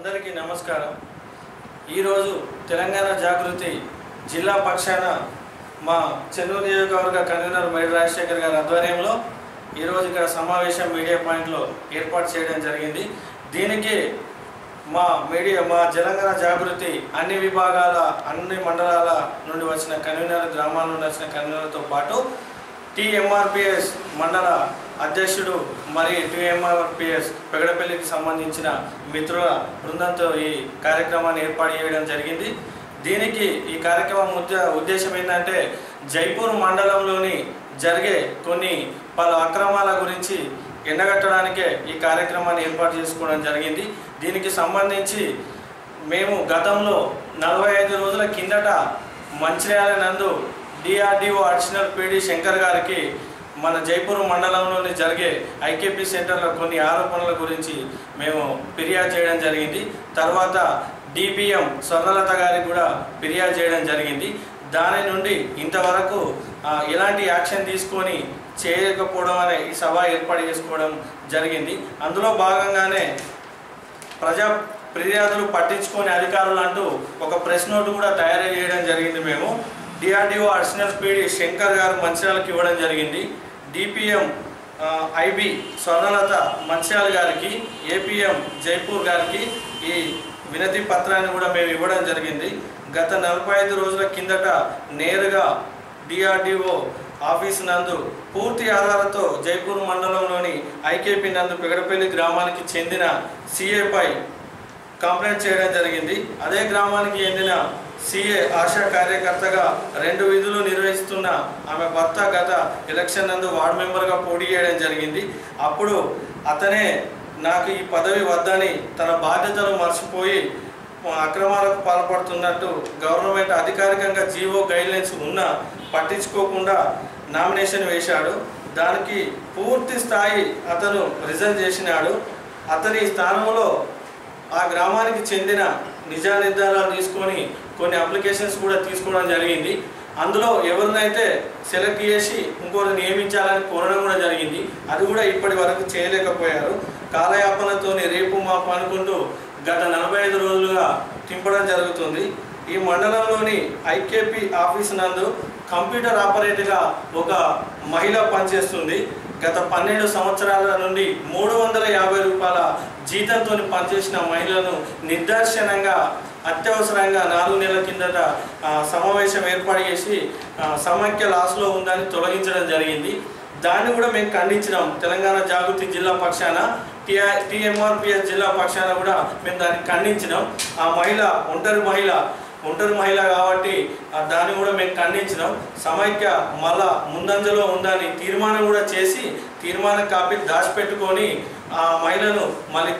అందరికీ నమస్కారం. ఈరోజు తెలంగాణ జాగృతి జిల్లా పక్షాన మా చెన్నూరు నియోజకవర్గ కన్వీనర్ మేడి రాజశేఖర్ గారి ఆధ్వర్యంలో ఈరోజు ఇక్కడ సమావేశం మీడియా పాయింట్లో ఏర్పాటు చేయడం జరిగింది. దీనికి మా మీడియా మా తెలంగాణ జాగృతి అన్ని విభాగాల అన్ని మండలాల నుండి వచ్చిన కన్వీనర్ గ్రామాల నుండి వచ్చిన కన్వీనర్తో పాటు టీఎంఆర్పిఎస్ మండల అధ్యక్షుడు మరి టీఎంఆర్పిఎస్ పెగడపల్లికి సంబంధించిన మిత్రుల బృందంతో ఈ కార్యక్రమాన్ని ఏర్పాటు చేయడం జరిగింది. దీనికి ఈ కార్యక్రమం ఉద్దేశం ఏంటంటే జైపూర్ మండలంలోని జరిగే కొన్ని పలు అక్రమాల గురించి ఎండగట్టడానికే ఈ కార్యక్రమాన్ని ఏర్పాటు చేసుకోవడం జరిగింది. దీనికి సంబంధించి మేము గతంలో నలభై ఐదు రోజుల కిందట మంచిర్యాల నందు డిఆర్డిఓ అడిషనల్ పీడి శంకర్ గారికి మన జైపూర్ మండలంలోని జరిగే ఐకేపీ సెంటర్లో కొన్ని ఆరోపణల గురించి మేము ఫిర్యాదు చేయడం జరిగింది. తర్వాత డిబిఎం స్వర్ణలత గారికి కూడా ఫిర్యాదు చేయడం జరిగింది. దాని నుండి ఇంతవరకు ఎలాంటి యాక్షన్ తీసుకొని చేయకపోవడం అనే ఈ సభ ఏర్పాటు చేసుకోవడం జరిగింది. అందులో భాగంగానే ప్రజా ఫిర్యాదులు పట్టించుకొని అధికారులు అంటూ ఒక ప్రెస్ నోటు కూడా తయారు చేయడం జరిగింది మేము. డిఆర్డిఓ అడిషనల్ పీడి శంకర్ గారు మంచిర్యాలకు ఇవ్వడం జరిగింది. డిపిఎం ఐబి స్వర్ణలత మంచిర్యాల గారికి ఏపీఎం జైపూర్ గారికి ఈ వినతి పత్రాన్ని కూడా మేము ఇవ్వడం జరిగింది. గత నలభై ఐదు రోజుల కిందట నేరుగా డిఆర్డిఓ ఆఫీస్ నందు పూర్తి ఆధారాలతో జైపూర్ మండలంలోని ఐకేపీ నందు పెగడపల్లి గ్రామానికి చెందిన సిఏపై కంప్లైంట్ చేయడం జరిగింది. అదే గ్రామానికి చెందిన సిఏ ఆశా కార్యకర్తగా రెండు విధులు నిర్వహిస్తున్న ఆమె భర్త గత ఎలక్షన్ నందు వార్డు మెంబర్గా పోటీ చేయడం జరిగింది. అప్పుడు అతనే నాకు ఈ పదవి వద్దని తన బాధ్యతలు మర్చిపోయి అక్రమాలకు పాల్పడుతున్నట్టు గవర్నమెంట్ అధికారికంగా జీవో గైడ్లైన్స్ ఉన్నా పట్టించుకోకుండా నామినేషన్ వేశాడు. దానికి పూర్తి స్థాయి అతను రిజైన్ చేసినాడు. అతని స్థానంలో ఆ గ్రామానికి చెందిన నిజా నిర్ధారాలు తీసుకొని కొన్ని అప్లికేషన్స్ కూడా తీసుకోవడం జరిగింది. అందులో ఎవరినైతే సెలెక్ట్ చేసి ఇంకోరు నియమించాలని కోరడం కూడా జరిగింది. అది కూడా ఇప్పటి వరకు చేయలేకపోయారు. కాలయాపనతోని రేపు మాపు అనుకుంటూ గత నలభై ఐదు రోజులుగా తింపడం జరుగుతుంది. ఈ మండలంలోని ఐకేపీ ఆఫీస్ నందు కంప్యూటర్ ఆపరేటర్గా ఒక మహిళ పనిచేస్తుంది. గత పన్నెండు సంవత్సరాల నుండి మూడు వందల యాభై రూపాయల జీతంతో పనిచేసిన మహిళను నిర్దర్శనంగా అత్యవసరంగా నాలుగు నెలల కిందట సమావేశం ఏర్పాటు చేసి సమాఖ్య లాస్లో ఉందని తొలగించడం జరిగింది. దాన్ని కూడా మేము ఖండించినాం. తెలంగాణ జాగృతి జిల్లా పక్షాన టీఆర్ టిఎంఆర్పిఎస్ జిల్లా పక్షాన కూడా మేము దాన్ని ఖండించినాం. ఆ మహిళ ఒంటరి మహిళ ఒంటరి మహిళ కాబట్టి దాన్ని కూడా మేము ఖండించినాం. సమైక్య మళ్ళా ముందంజలో ఉందని తీర్మానం కూడా చేసి తీర్మానం కాపీ దాచిపెట్టుకొని ఆ మహిళను మళ్ళీ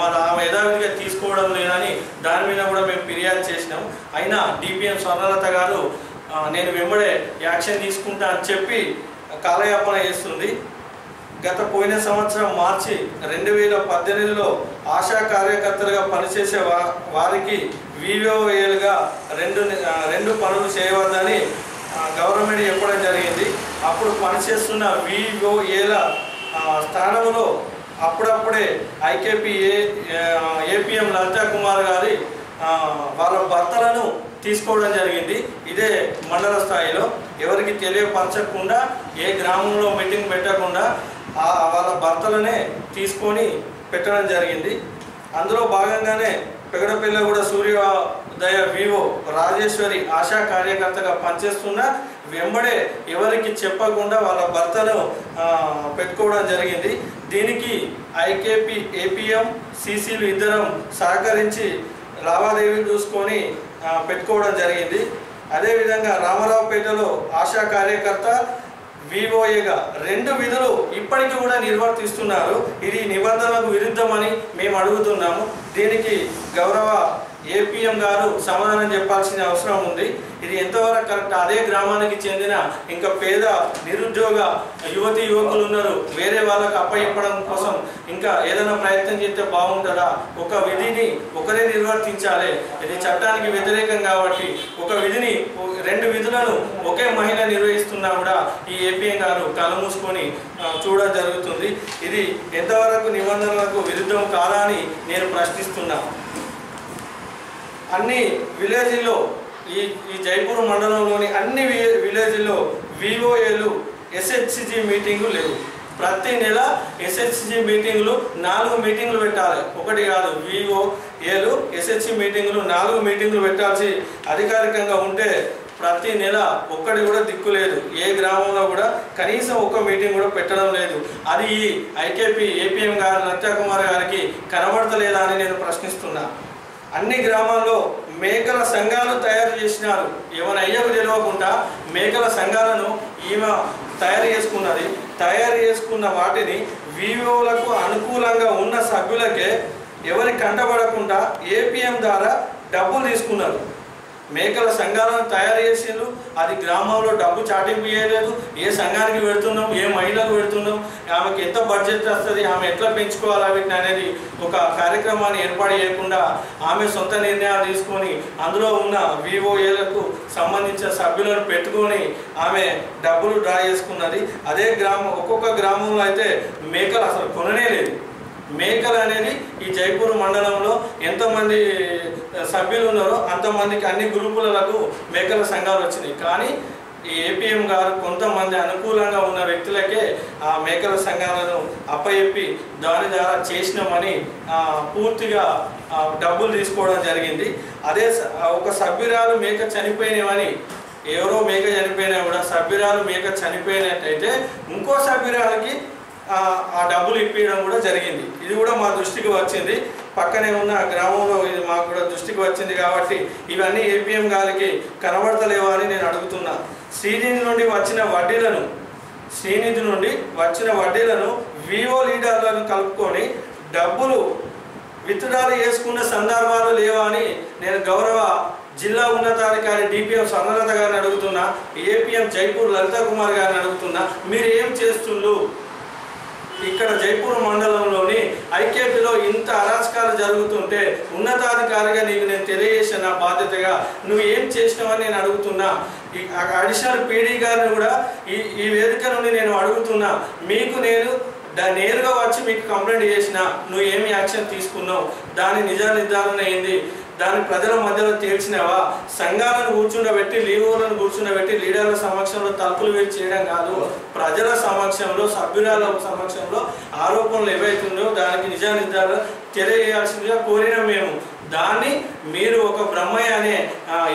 మన యథావిధిగా తీసుకోవడం లేదని దాని మీద కూడా మేము ఫిర్యాదు చేసినాం. అయినా డిపిఎం స్వర్ణలత గారు నేను వెంబడే యాక్షన్ తీసుకుంటా అని చెప్పి కాలయాపన చేస్తుంది. గత పోయిన సంవత్సరం మార్చి రెండు వేల పద్దెనిమిదిలో ఆశా కార్యకర్తలుగా పనిచేసే వా వారికి వివోఏలుగా రెండు రెండు పనులు చేయవద్దని గవర్నమెంట్ చెప్పడం జరిగింది. అప్పుడు పనిచేస్తున్న వివోఏల స్థానంలో అప్పుడప్పుడే IKP A APM Lalitha Kumar గారి వాళ్ళ భర్తలను తీసుకోవడం జరిగింది. ఇదే మండల స్థాయిలో. ఎవరికి తెలియపరచకుండా ఏ గ్రామంలో మీటింగ్ పెట్టకుండా ఆ వాళ్ళ భర్తలనే తీసుకొని పెట్టడం జరిగింది. అందులో భాగంగానే పెగడపల్లి కూడా సూర్యోదయ వివో రాజేశ్వరి ఆశా కార్యకర్తగా పనిచేస్తున్న వెంబడే ఎవరికి చెప్పకుండా వాళ్ళ భర్తను పెట్టుకోవడం జరిగింది. దీనికి ఐకేపీ ఏపీఎం సీసీలు ఇద్దరం సహకరించి లావాదేవీలు చూసుకొని పెట్టుకోవడం జరిగింది. అదేవిధంగా రామారావుపేటలో ఆశా కార్యకర్త వివోఏగా రెండు విధులు ఇప్పటికీ కూడా నిర్వర్తిస్తున్నారు. ఇది నిబంధనలకు విరుద్ధమని మేము అడుగుతున్నాము. దీనికి గౌరవ ఏపీఎం గారు సమాధానం చెప్పాల్సిన అవసరం ఉంది. ఇది ఎంతవరకు కరెక్ట్? అదే గ్రామానికి చెందిన ఇంకా పేద నిరుద్యోగ యువతి యువకులు ఉన్నారు. వేరే అప్ప ఇప్పడం కోసం ఇంకా ఏదైనా ప్రయత్నం చేస్తే బాగుంటుందా? ఒక విధిని ఒకరే నిర్వర్తించాలి. ఇది చట్టానికి వ్యతిరేకం కాబట్టి ఒక విధిని రెండు విధులను ఒకే మహిళ నిర్వహిస్తున్నా కూడా ఈ ఏపీఎం గారు కళ్ళు మూసుకొని చూడడం జరుగుతుంది. ఇది ఎంతవరకు నిబంధనలకు విరుద్ధం కాదా అని నేను ప్రశ్నిస్తున్నాను అన్ని విలేజ్లో ఈ ఈ జైపూర్ మండలంలోని అన్ని వి- విలేజ్లో వివోఏలు ఎస్హెచ్జి మీటింగు లేవు. ప్రతి నెల ఎస్హెచ్జి మీటింగులు నాలుగు మీటింగులు పెట్టాలి. ఒకటి కాదు విఓఏలు ఏలు ఎస్హెచ్జి మీటింగులు నాలుగు మీటింగులు పెట్టాల్సి అధికారికంగా ఉంటే ప్రతి నెల ఒక్కటి కూడా దిక్కు లేదు. ఏ గ్రామంలో కూడా కనీసం ఒక్క మీటింగ్ కూడా పెట్టడం లేదు. అది ఈ ఐకేపీ ఏపీఎం గారు నత్యాకుమార్ గారికి కనబడతలేదా అని నేను ప్రశ్నిస్తున్నా. అన్ని గ్రామాల్లో మేకల సంఘాలు తయారు చేసినారు. ఏమైనా అయ్యకు తెలియకుండా మేకల సంఘాలను ఈమె తయారు చేసుకున్నది. తయారు చేసుకున్న వాటిని వివోలకు అనుకూలంగా ఉన్న సభ్యులకే ఎవరి కంటపడకుండా ఏపీఎం ద్వారా డబ్బులు తీసుకున్నారు. మేకల సంఘాలను తయారు చేసిండ్రు. అది గ్రామంలో డబ్బు చాటింపు చేయలేదు ఏ సంఘానికి పెడుతున్నాం? ఏ మహిళకు పెడుతున్నాం? ఆమెకి ఎంత బడ్జెట్ వస్తుంది? ఆమె ఎట్లా పెంచుకోవాలా వీటిని అనేది ఒక కార్యక్రమాన్ని ఏర్పాటు చేయకుండా ఆమె సొంత నిర్ణయాలు తీసుకొని అందులో ఉన్న విఓఏలకు సంబంధించిన సభ్యులను పెట్టుకొని ఆమె డబ్బులు డ్రా చేసుకున్నది. అదే గ్రామం ఒక్కొక్క గ్రామంలో అయితే మేకలు అసలు కొననే లేదు. మేకలు అనేది ఈ జైపూర్ మండలంలో ఎంతమంది సభ్యులు ఉన్నారో అంతమందికి అన్ని గ్రూపులకు మేకల సంఘాలు వచ్చినాయి. కానీ ఈ ఏపీఎం గారు కొంతమంది అనుకూలంగా ఉన్న వ్యక్తులకే ఆ మేకల సంఘాలను అప్పయెప్పి దాని ద్వారా చేసినామని పూర్తిగా డబ్బులు తీసుకోవడం జరిగింది. అదే స- ఒక సభ్యురాలు మేక చనిపోయినవని ఎవరో మేక చనిపోయినా కూడా సభ్యురాలు మేక చనిపోయినట్టయితే ఇంకో సభ్యురాలకి ఆ డబ్బులు ఇప్పించడం కూడా జరిగింది. ఇది కూడా మా దృష్టికి వచ్చింది. పక్కనే ఉన్న గ్రామంలో ఇది మాకు కూడా దృష్టికి వచ్చింది కాబట్టి ఇవన్నీ ఏపీఎం గారికి కనబడతలేవా అని నేను అడుగుతున్నా. శ్రీనిధి నుండి వచ్చిన వడ్డీలను శ్రీనిధి నుండి వచ్చిన వడ్డీలను వివో లీడర్లను కలుపుకొని డబ్బులు విత్డ్రాలు చేసుకున్న సందర్భాలు లేవా అని నేను గౌరవ జిల్లా ఉన్నతాధికారి డిపిఎం స్వర్ణలత గారిని అడుగుతున్నా ఏపీఎం జైపూర్ లలిత కుమార్ గారిని అడుగుతున్నా మీరు ఏం చేస్తుండ్రు? ఇక్కడ జైపూర్ మండలంలోని ఐకేపీలో ఇంత అరాచకాలు జరుగుతుంటే ఉన్నతాధికారిగా నీకు నేను తెలియజేసిన నా బాధ్యతగా నువ్వు ఏం చేసినావని నేను అడుగుతున్నా. అడిషనల్ పీడీ గారిని కూడా ఈ ఈ వేదిక నుండి నేను అడుగుతున్నా. మీకు నేను దాన్ని నేరుగా వచ్చి మీకు కంప్లైంట్ చేసిన నువ్వు ఏమి యాక్షన్ తీసుకున్నావు? దాని నిజ నిర్ధారణ ఏంది? దాని ప్రజల మధ్యలో తేల్చినావా? సంఘాలను కూర్చుండబెట్టి లీడర్లను కూర్చుండబెట్టి లీడర్ల సమక్షంలో తలుపులు వేసి చేయడం కాదు. ప్రజల సమక్షంలో సభ్యురాల సమక్షంలో ఆరోపణలు ఏవైతున్నాయో దానికి నిజ నిర్ధారణ తెలియజేయాల్సిందిగా కోరిన మేము. దాన్ని మీరు ఒక బ్రహ్మయ్య అనే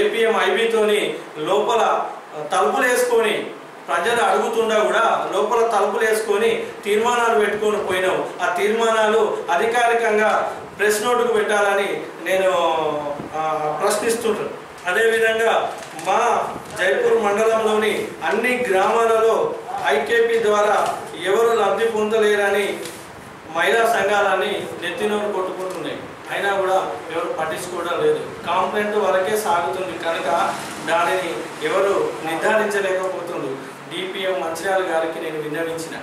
ఏపీఎం ఐబీతోని లోపల తలుపులు వేసుకొని ప్రజలు అడుగుతుండా కూడా లోపల తలుపులు వేసుకొని తీర్మానాలు పెట్టుకొని పోయినావు. ఆ తీర్మానాలు అధికారికంగా ప్రెస్ నోటుకు పెట్టాలని నేను ప్రశ్నిస్తుంటాను అదేవిధంగా మా జైపూర్ మండలంలోని అన్ని గ్రామాలలో ఐకేపీ ద్వారా ఎవరు లబ్ధి పొందలేరని మహిళా సంఘాలని నెత్తినోరు కొట్టుకుంటున్నాయి. అయినా కూడా ఎవరు పట్టించుకోవడం లేదు. కాంప్లైంట్ వరకే సాగుతుంది. కనుక దానిని ఎవరు నిర్ధారించలేకపోతుంది డిపిఎం మంచిర్యాల గారికి నేను విన్నవించిన.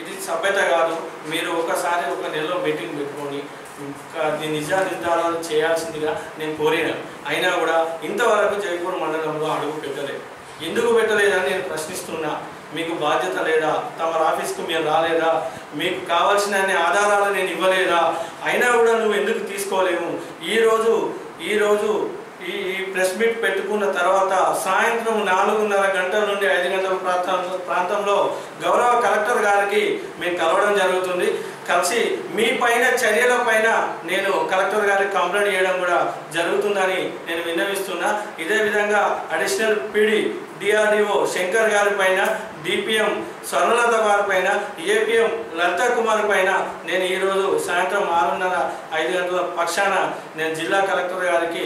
ఇది సభ్యత కాదు. మీరు ఒకసారి ఒక నెలలో మీటింగ్ పెట్టుకొని ఇంకా నిజా నిర్ధారణ చేయాల్సిందిగా నేను కోరిన. అయినా కూడా ఇంతవరకు జైపూర్ మండలంలో అడుగు పెట్టలేదు. ఎందుకు పెట్టలేదని నేను ప్రశ్నిస్తున్నా. మీకు బాధ్యత లేదా? తమ ఆఫీస్కు మీరు రాలేదా? మీకు కావాల్సిన ఆధారాలు నేను ఇవ్వలేదా? అయినా కూడా నువ్వు ఎందుకు తీసుకోలేము ఈరోజు ఈరోజు ఈ ప్రెస్ మీట్ పెట్టుకున్న తర్వాత సాయంత్రం నాలుగున్నర గంటల నుండి ఐదు గంటల ప్రాంతం ప్రాంతంలో గౌరవ కలెక్టర్ గారికి మేము కలవడం జరుగుతుంది. కలిసి మీ పైన చర్యల పైన నేను కలెక్టర్ గారికి కంప్లైంట్ చేయడం కూడా జరుగుతుందని నేను విన్నవిస్తున్నా. ఇదే విధంగా అడిషనల్ పీడీ డిఆర్డిఓ శంకర్ గారి పైన డిపిఎం స్వర్ణలత గారి పైన ఏపీఎం లలితా కుమార్ పైన నేను ఈరోజు సాయంత్రం ఆరున్నర ఐదు గంటల పక్షాన నేను జిల్లా కలెక్టర్ గారికి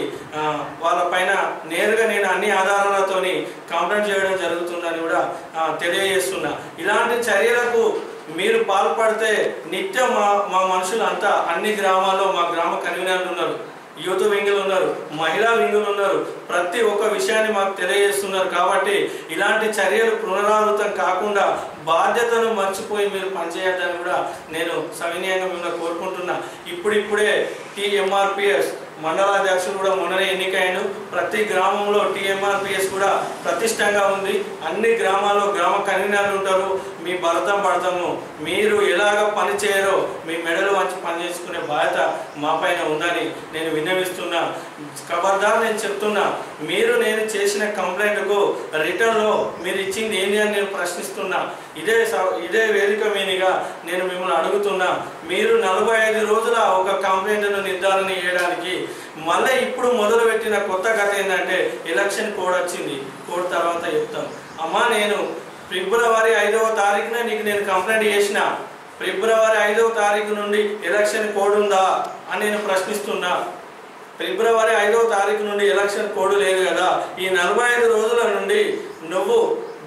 వాళ్ళ పైన నేరుగా నేను అన్ని ఆధారాలతోని కంప్లైంట్ చేయడం జరుగుతుందని కూడా తెలియజేస్తున్నా. ఇలాంటి చర్యలకు మీరు పాల్పడితే నిత్యం మా మా మనుషులు అంతా అన్ని గ్రామాల్లో మా గ్రామ కన్వీనర్లు ఉన్నారు యూత్ వింగులు ఉన్నారు మహిళా వింగులు ఉన్నారు. ప్రతి ఒక్క విషయాన్ని మాకు తెలియజేస్తున్నారు కాబట్టి ఇలాంటి చర్యలు పునరావృతం కాకుండా బాధ్యతను మర్చిపోయి మీరు పనిచేయాలని కూడా నేను సవినయంగా మిమ్మల్ని కోరుకుంటున్నా. ఇప్పుడిప్పుడే టీఎంఆర్పిఎస్ మండలాధ్యక్షుడు కూడా మొన్ననే ఎన్నికయ్యాడు ప్రతి గ్రామంలో టీఎంఆర్పిఎస్ కూడా ప్రతిష్టంగా ఉంది. అన్ని గ్రామాల్లో గ్రామ కన్వీనర్లు ఉంటారు. మీ భరతం పడతాము. మీరు ఎలాగ పని చేయరో మీ మెడలు వంచి పనిచేసుకునే బాధ్యత మా పైన ఉందని నేను విన్నవిస్తున్నా. ఖబర్దార్ నేను చెప్తున్నా. మీరు నేను చేసిన కంప్లైంట్కు రిటర్న్లో మీరు ఇచ్చింది ఏంటి అని నేను ప్రశ్నిస్తున్నా. ఇదే ఇదే వేదిక మీనిగా నేను మిమ్మల్ని అడుగుతున్నా. మీరు నలభై ఐదు రోజుల ఒక కంప్లైంట్ను నిర్ధారణ చేయడానికి మళ్ళీ ఇప్పుడు మొదలుపెట్టిన కొత్త కథ ఏంటంటే ఎలక్షన్ కోడ్ వచ్చింది. కోడ్ తర్వాత చెప్తాం. అమ్మా నేను ఫిబ్రవరి ఐదవ తారీఖున నీకు నేను కంప్లైంట్ చేసిన. ఫిబ్రవరి ఐదవ తారీఖు నుండి ఎలక్షన్ కోడ్ ఉందా అని నేను ప్రశ్నిస్తున్నా. ఫిబ్రవరి ఐదవ తారీఖు నుండి ఎలక్షన్ కోడ్ లేదు కదా. ఈ నలభై ఐదు రోజుల నుండి నువ్వు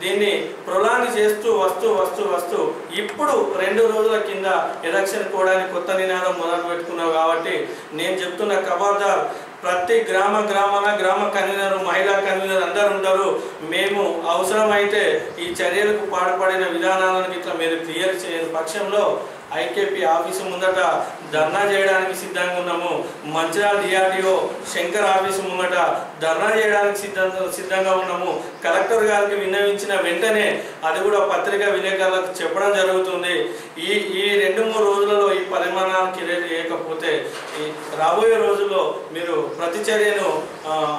దీన్ని ప్రొలాంగ్ చేస్తూ వస్తూ వస్తూ వస్తూ ఇప్పుడు రెండు రోజుల కింద ఎలక్షన్ కోడ్ కొత్త నినాదం మొదలు పెట్టుకున్నావు కాబట్టి నేను చెప్తున్న ఖబర్దార్ ప్రతి గ్రామ గ్రామాన గ్రామ కన్వీనర్ మహిళా కన్వీనర్ అందరు ఉంటారు. మేము అవసరమైతే ఈ చర్యలకు పాటుపడిన విధానాలను ఇట్లా మీరు క్లియర్ చేయని పక్షంలో ఐకేపీ ఆఫీసు ముందట ధర్నా చేయడానికి సిద్ధంగా ఉన్నాము. మంచిర్యాల డిఆర్డిఓ శంకర్ ఆఫీసు ముందట ధర్నా చేయడానికి సిద్ధంగా సిద్ధంగా ఉన్నాము. కలెక్టర్ గారికి విన్నవించిన వెంటనే అది కూడా పత్రికా విలేకరులకు చెప్పడం జరుగుతుంది. ఈ ఈ రెండు మూడు రోజులలో ఈ పరిమాణానికి లేకపోతే ఈ రాబోయే రోజుల్లో మీరు ప్రతిచర్యను చర్యను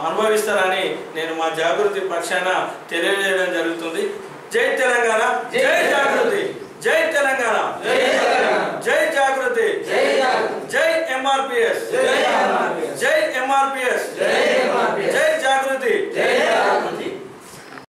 అనుభవిస్తారని నేను మా జాగృతి పక్షాన తెలియజేయడం జరుగుతుంది. జై తెలంగాణ जय तेलंगाना। जय जागृति। जय एम आर पी एस जय एम आर पी एस जय